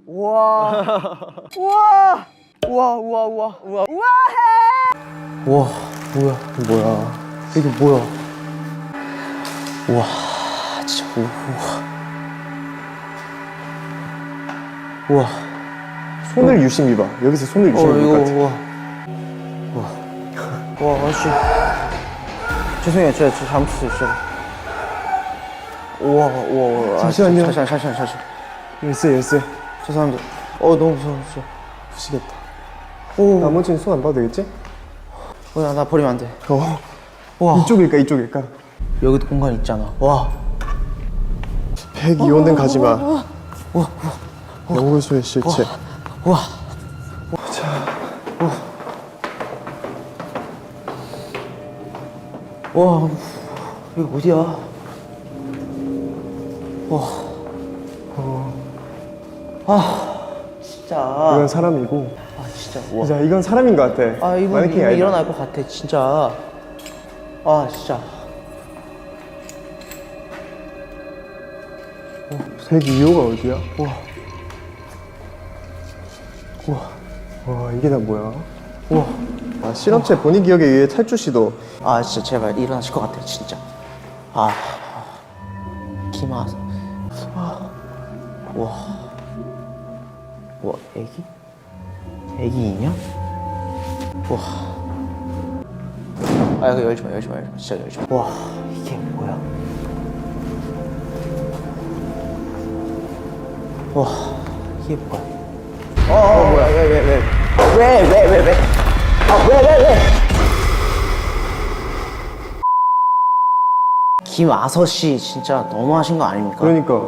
우와. 우와. 우와, 우와, 우와. 우와. 우와. 우와 뭐야 이거 뭐야 이게 뭐야 우와 진짜 우와 우와 손을 유심히 봐. 여기서 손을 어 유심히 이거 볼것 같아. 우와 우와 아저씨 죄송해요 제가 저 잘못했어요 진짜 우와 우와 우와 아, 잠시만요. 잠시만 잠시만 잠시만 열쇠, 열쇠. 죄송합니다. 어 너무 무서워 진짜. 부시겠다. 오. 나머지는 손 안 봐도 되겠지? 어, 나, 나 버리면 안 돼. 어. 와. 이쪽일까, 이쪽일까? 여기도 공간 있잖아. 와. 102호는 가지 마. 영호수의 실체. 우와. 와. 여기 어디야? 와 아 진짜 이건 사람이고. 아 진짜 자, 이건 사람인 것 같아. 아 이분 마네킹이 이미 아니다. 일어날 것 같아 진짜 아 진짜 102호가 어디야? 우와. 우와. 와, 이게 다 뭐야? 우와 아, 실험체 본인 기억에 의해 탈출 시도. 아 진짜 제발 일어나실 것 같아요 진짜 아 기마 아, 와, 와 애기? 애기 인형? 와, 아 이거 열지 마 열지 마 열지 마 진짜 열지 마. 와 이게 뭐야? 와 이게 뭐야? 어, 어 뭐야 왜 왜 왜 왜 왜 왜 왜? 아 왜 왜 왜? 김아서 씨 진짜 너무하신 거 아닙니까? 그러니까.